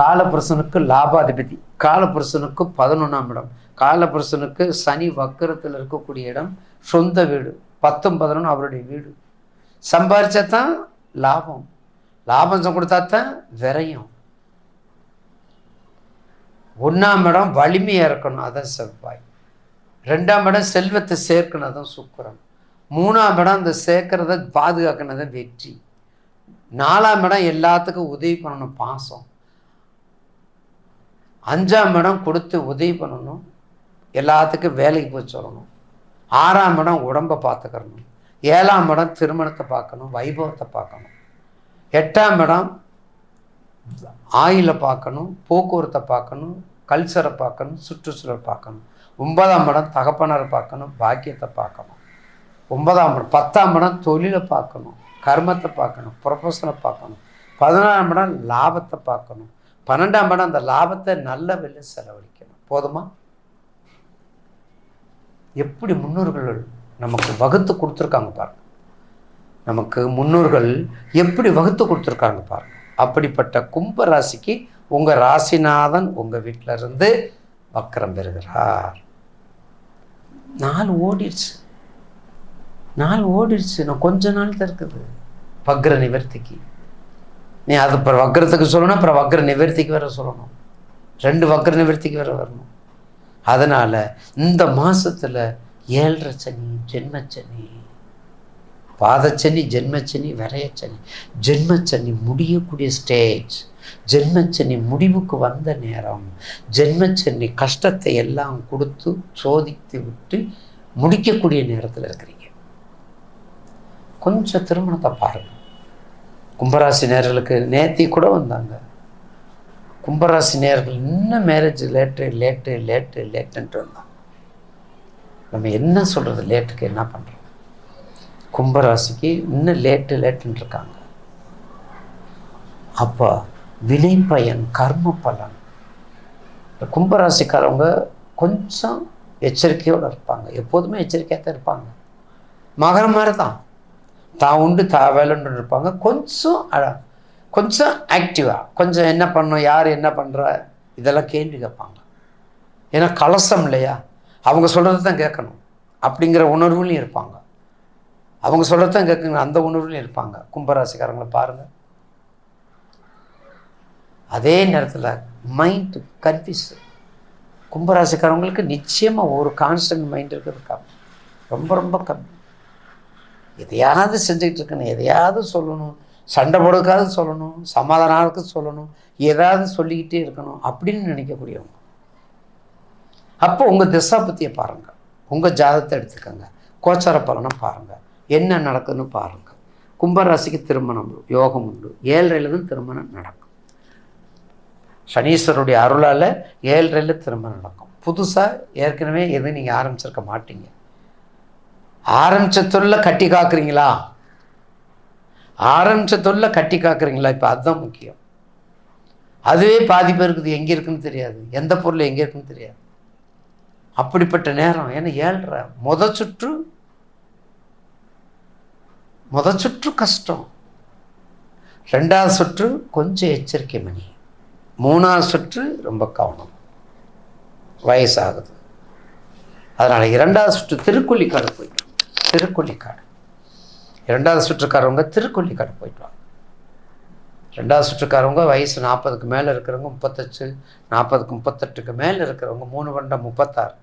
காலபுருஷனுக்கு லாபாதிபதி காலபுருஷனுக்கு பதினொன்றாம் இடம் காலபுருஷனுக்கு சனி வக்கரத்தில் இருக்கக்கூடிய இடம் சொந்த வீடு பத்தும் பதினொன்று அவருடைய வீடு. சம்பாரிச்சா தான் லாபம். லாபம் கொடுத்தா தான் விரையும். ஒன்றாம் இடம் வலிமையாக இருக்கணும் அதான் செவ்வாய். ரெண்டாம் இடம் செல்வத்தை சேர்க்கணும் அதான் சுக்கரம் மூணாம் இடம் அந்த சேர்க்கறத பாதுகாக்கணும் தான் வெற்றி. நாலாம் இடம் எல்லாத்துக்கும் உதவி பண்ணணும் பாசம். அஞ்சாம் இடம் கொடுத்து உதவி பண்ணணும். எல்லாத்துக்கும் வேலைக்கு போய் சொல்லணும். ஆறாம் இடம் உடம்பை பார்த்துக்கிறணும் ஏழாம் இடம் திருமணத்தை பார்க்கணும் வைபவத்தை பார்க்கணும். எட்டாம் இடம் ஆயிலை பார்க்கணும் போக்குவரத்தை பார்க்கணும் கல்ச்சரை பார்க்கணும் சுற்றுச்சூழல் பார்க்கணும். ஒன்பதாம் இடம் தகப்பனரை பார்க்கணும் பாக்கியத்தை பார்க்கணும். ஒன்பதாம் இடம் பத்தாம் இடம் தொழிலை பார்க்கணும் கர்மத்தை பார்க்கணும் ப்ரொஃபஷனை பார்க்கணும். பதினாறாம் இடம் லாபத்தை பார்க்கணும். பன்னெண்டாம் படம் அந்த லாபத்தை நல்ல வெளில செலவழிக்கணும். போதுமா? எப்படி முன்னோர்கள் நமக்கு வகுத்து கொடுத்துருக்காங்க பாருங்க. நமக்கு முன்னோர்கள் எப்படி வகுத்து கொடுத்துருக்காங்க பாருங்க. அப்படிப்பட்ட கும்ப ராசிக்கு உங்கள் ராசிநாதன் உங்கள் வீட்டில் இருந்து வக்கரம் பெறுகிறார். நாள் ஓடிடுச்சு. நாள் ஓடிடுச்சு. நான் கொஞ்ச நாள் தான் இருக்குது. பக்ர நிவர்த்திக்கு. நீ அது அப்புறம் வக்கரத்துக்கு சொல்லணும் அப்புறம் வக்கர நிவர்த்திக்கு வேற சொல்லணும். ரெண்டு வக்கர நிவர்த்திக்கு வேற வரணும். அதனால் இந்த மாதத்தில் ஏழரை சனி ஜென்மச்சனி பாதச்சனி ஜென்மச்சனி விரையச்சனி ஜென்மச்சனி முடியக்கூடிய ஸ்டேஜ் ஜென்மச்சனி முடிவுக்கு வந்த நேரம் ஜென்மச்சனி கஷ்டத்தை எல்லாம் கொடுத்து சோதித்து விட்டு முடிக்கக்கூடிய நேரத்தில் இருக்கிறீங்க. கொஞ்சம் திருமணத்தை பாருங்கள் கும்பராசி நேர்களுக்கு நேத்தி கூட வந்தாங்க. கும்பராசி நேர்கள் இன்னும் மேரேஜ் லேட்டு லேட்டு லேட்டு லேட்டுன்ட்டு வந்தாங்க நம்ம என்ன சொல்கிறது லேட்டுக்கு என்ன பண்ணுறோம் கும்பராசிக்கு இன்னும் லேட்டு லேட்டுன்னு இருக்காங்க. அப்போ வினை பயன் கர்ம பலன். கும்பராசிக்காரவங்க கொஞ்சம் எச்சரிக்கையோடு இருப்பாங்க. எப்போதுமே எச்சரிக்கையாக தான் இருப்பாங்க. மகரம் மாதிரி தான் தான் உண்டு தா வேலைன்னு இருப்பாங்க. கொஞ்சம் அழ- கொஞ்சம் ஆக்டிவாக கொஞ்சம் என்ன பண்ணணும் யார் என்ன பண்ணுறா இதெல்லாம் கேள்வி கேட்பாங்க. ஏன்னா கலசம் இல்லையா? அவங்க சொல்கிறது தான் கேட்கணும். அப்படிங்கிற உணர்வுலையும் இருப்பாங்க. அவங்க சொல்கிறது தான் கேட்கணும். அந்த உணர்வுலையும் இருப்பாங்க. கும்பராசிக்காரங்களை பாருங்கள் அதே நேரத்தில் மைண்டு கன்ஃபியூஸ் கும்பராசிக்காரவங்களுக்கு நிச்சயமாக ஒரு கான்ஸ்டன்ட் மைண்ட் இருக்கிறது ரொம்ப ரொம்ப கம்மி. எதையாவது செஞ்சுக்கிட்டு இருக்கணும். எதையாவது சொல்லணும். சண்டை போடுறதுக்காவது சொல்லணும். சமாதானத்துக்கு சொல்லணும். ஏதாவது சொல்லிக்கிட்டே இருக்கணும் அப்படின்னு நினைக்கக்கூடியவங்க. அப்போ உங்கள் திசாபத்தியை பாருங்கள் உங்கள் ஜாதகத்தை எடுத்துக்கோங்க. கோச்சார பலனை பாருங்கள் என்ன நடக்குதுன்னு பாருங்கள் கும்பராசிக்கு திருமணம். யோகம் உண்டு. ஏழரையில்தான் திருமணம் நடக்கும். சனீஸ்வருடைய அருளால் ஏழரையில் திருமணம் நடக்கும். புதுசாக ஏற்கனவே எதுவும் நீங்கள் ஆரம்பிச்சிருக்க மாட்டீங்க. ஆரம்பிச்ச தொல்லை கட்டி காக்குறீங்களா? ஆரம்பிச்ச தொல்லை கட்டி காக்குறீங்களா? இப்போ அதுதான் முக்கியம். அதுவே பாதி பேருக்கு எங்கே இருக்குன்னு தெரியாது. எந்த பொருள் எங்கே இருக்குன்னு தெரியாது. அப்படிப்பட்ட நேரம். ஏன்னா ஏழ்ற முத சுற்று முத சுற்று கஷ்டம். ரெண்டாவது சுற்று கொஞ்சம் எச்சரிக்கை மணி. மூணாவது சுற்று ரொம்ப கவனம். வயசாகுது. அதனால் இரண்டாவது சுற்று திருக்கொல்லிக்காடு போயிட்டு. திருக்கொல்லிக்காடு. இரண்டாவது சுற்றுக்காரவங்க திருக்கொல்லிக்காடு போயிட்டு வாங்க. ரெண்டாவது சுற்றுக்காரவங்க வயசு நாற்பதுக்கு மேலே இருக்கிறவங்க முப்பத்தஞ்சு நாற்பதுக்கு முப்பத்தெட்டுக்கு மேலே இருக்கிறவங்க மூணு பண்டம் முப்பத்தாறு.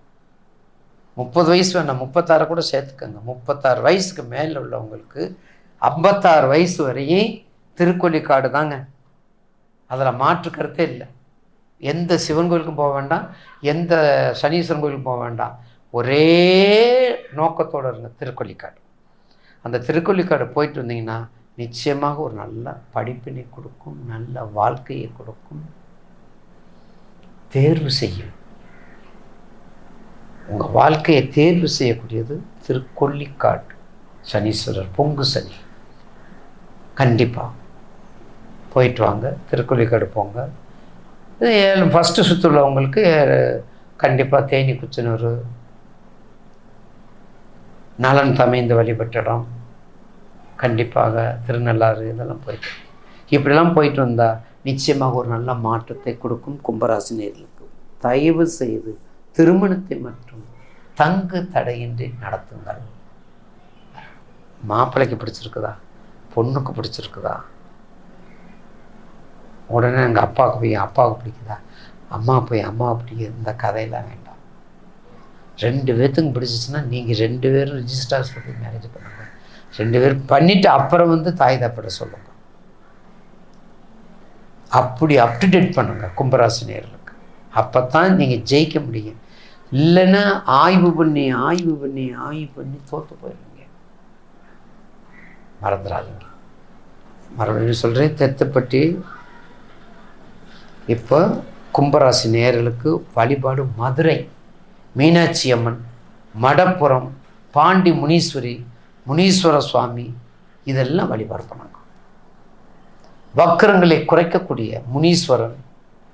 முப்பது வயசு வேண்டாம் முப்பத்தாறு கூட சேர்த்துக்கோங்க. முப்பத்தாறு வயசுக்கு மேலே உள்ளவங்களுக்கு ஐம்பத்தாறு வயசு வரையும் திருக்கொல்லிக்காடு தாங்க. அதில் மாற்று கருத்தே இல்லை. எந்த சிவன் கோயிலுக்கும் போக வேண்டாம் எந்த சனீஸ்வரன் கோயிலுக்கும் போக வேண்டாம். ஒரே நோக்கத்தோடு இருந்த திருக்கொல்லிக்காடு அந்த திருக்கொல்லிக்காடு போயிட்டு வந்தீங்கன்னா நிச்சயமாக ஒரு நல்ல படிப்பினை கொடுக்கும் நல்ல வாழ்க்கையை கொடுக்கும். தேர்வு செய்யும். உங்கள் வாழ்க்கையை தேர்வு செய்யக்கூடியது திருக்கொல்லிக்காடு சனீஸ்வரர் பொங்கு சனி. கண்டிப்பாக போயிட்டு வாங்க திருக்கொல்லிக்காடு போங்க. இது ஏழு ஃபஸ்ட்டு சுற்றுள்ளவங்களுக்கு கண்டிப்பாக தேனி குச்சனூர் நலன் தமைந்து வழிபட்ட இடம். கண்டிப்பாக திருநள்ளாறு இதெல்லாம் போயிட்டு இப்படிலாம் போயிட்டு வந்தால் நிச்சயமாக ஒரு நல்ல மாற்றத்தை கொடுக்கும் கும்பராசி நேர்களுக்கு. தயவு செய்து திருமணத்தை மற்றும் தங்கு தடையின்றி நடத்துங்கள். மாப்பிள்ளைக்கு பிடிச்சிருக்குதா? பொண்ணுக்கு பிடிச்சிருக்குதா? உடனே எங்கள் அப்பாவுக்கு போய் அப்பாவுக்கு பிடிக்குதா? அம்மா போய் அம்மாவை பிடிக்குது இந்த கதையெல்லாம் வேண்டாம். ரெண்டு பேர்த்துக்கும் பிடிச்சிச்சுன்னா நீங்கள் ரெண்டு பேரும் ரிஜிஸ்டர் ஹாஸ்பிட்டல் மேரேஜ் பண்ணுங்க ரெண்டு பேரும் பண்ணிவிட்டு அப்புறம் வந்து தாய் தப்பட சொல்லுங்க. அப்படி அப்டுடேட் பண்ணுங்க கும்பராசி நேர்களுக்கு அப்போ தான் நீங்கள் ஜெயிக்க முடியும். இல்லைன்னா ஆய்வு பண்ணி ஆய்வு பண்ணி ஆய்வு பண்ணி தோற்று போயிடுவீங்க மறந்துடாதீங்க. மறுபடியும் சொல்கிறேன் தெத்துப்பட்டி இப்போ கும்பராசி நேர்களுக்கு வழிபாடு மதுரை. மீனாட்சி அம்மன் மடப்புறம் பாண்டி முனீஸ்வரி முனீஸ்வர சுவாமி இதெல்லாம் வழிபாடு பண்ணாங்க வக்கரங்களை குறைக்கக்கூடிய முனீஸ்வரன்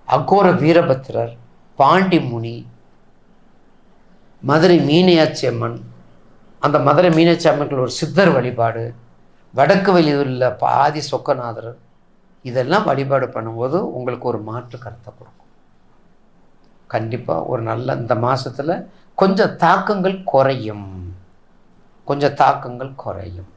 அகோர வீரபத்திரர் பாண்டி முனி மதுரை மீனாட்சி அம்மன் அந்த மதுரை மீனாட்சி அம்மனுக்கு ஒரு சித்தர் வழிபாடு வடக்கு வெளியூரில் பாதி சொக்கநாதர் இதெல்லாம் வழிபாடு பண்ணும்போது உங்களுக்கு ஒரு மாற்று கருத்தை கொடுக்கும். கண்டிப்பாக ஒரு நல்ல இந்த மாதத்தில் கொஞ்சம் தாக்கங்கள் குறையும். கொஞ்சம் தாக்கங்கள் குறையும்.